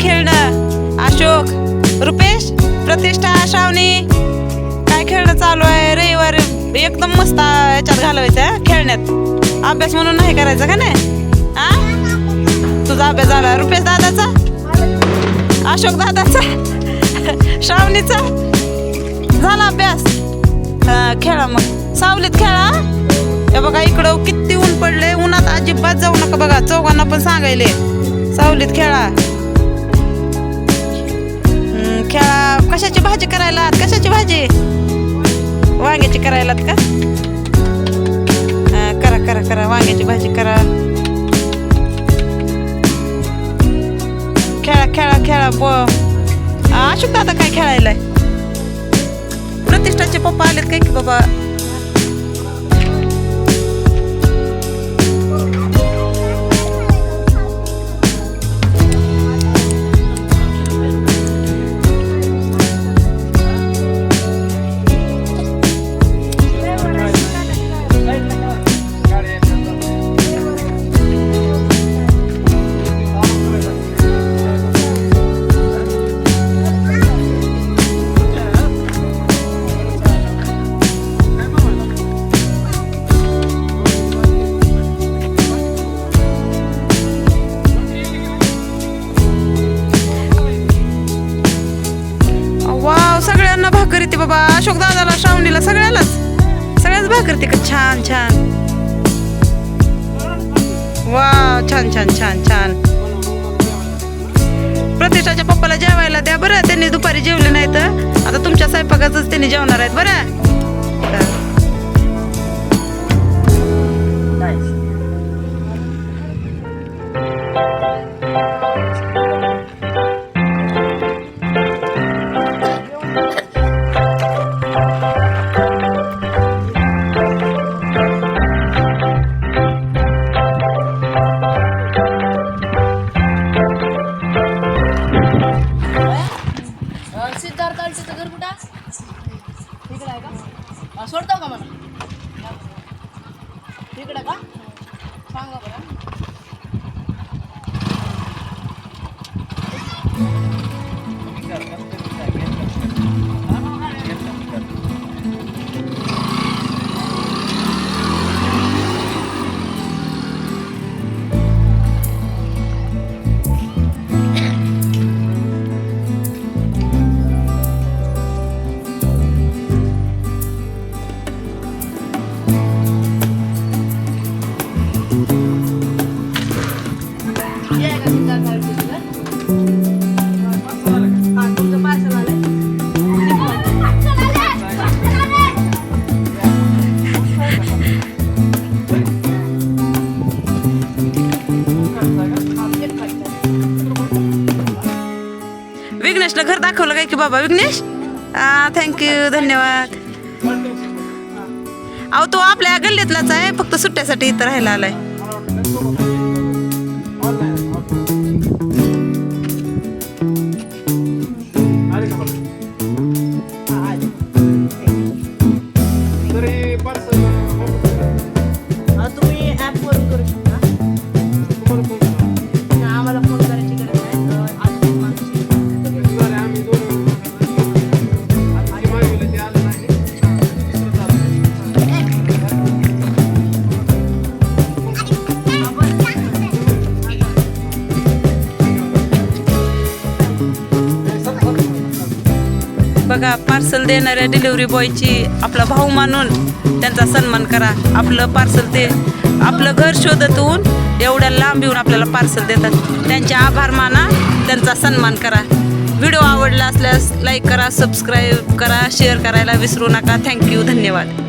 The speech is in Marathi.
खेळणं? अशोक रुपेश प्रतिष्ठा श्रावणी. काय खेळणं चालू आहे? रविवार एकदम मस्त याच्यात घालवायचं खेळण्यात. अभ्यास म्हणून नाही करायचा का नाही? हा तुझा अभ्यास झाला. रुपेश दादाचा? अशोक दादाचा? श्रावणीचा? झाला अभ्यास. खेळा मग. सावलीत खेळा हे? बघा इकडं किती ऊन पडले उन्हात अजिबात जाऊ नका बघा. चौघांना पण सांगायले. सावलीत खेळा. करायला कशाची भाजी? वांग्याची करायला का? करा करा करा. वांग्याची भाजी करा. खेळा खेळा खेळा ब अशोक दादा काय खेळायलाय? प्रतिष्ठाचे पप्पा आलेत काय की बाबा? सगळ्यांना भाकर येते बाबा. अशोक दादाला श्रावणीला सगळ्यालाच. सगळ्याच भाकर येते का? छान छान. वा छान छान छान छान. प्रतिष्ठाच्या पप्पाला जेवायला द्या बरं. त्यांनी दुपारी जेवले नाही तर आता तुमच्या स्वयंपाकाच त्यांनी जेवणार आहेत बरं. अडचीचं घर कुठं? इकडे आहे का? सोडतो का मला? इकडे का? सांगा बरं. विघ्नेशला घर दाखवलं काय की बाबा विघ्नेश? थँक्यू धन्यवाद. अहो तो आपल्या गल्लीतलाच आहे फक्त सुट्ट्यासाठी इथं राहायला आलाय. बघा पार्सल देणाऱ्या डिलिव्हरी बॉयची आपला भाऊ मानून त्यांचा सन्मान करा. आपलं पार्सल ते आपलं घर शोधत एवढ्या लांब येऊन आपल्याला पार्सल देतात. त्यांचे आभार माना त्यांचा सन्मान करा. व्हिडिओ आवडला असल्यास लाईक करा सबस्क्राईब करा शेअर करायला विसरू नका. थँक्यू धन्यवाद.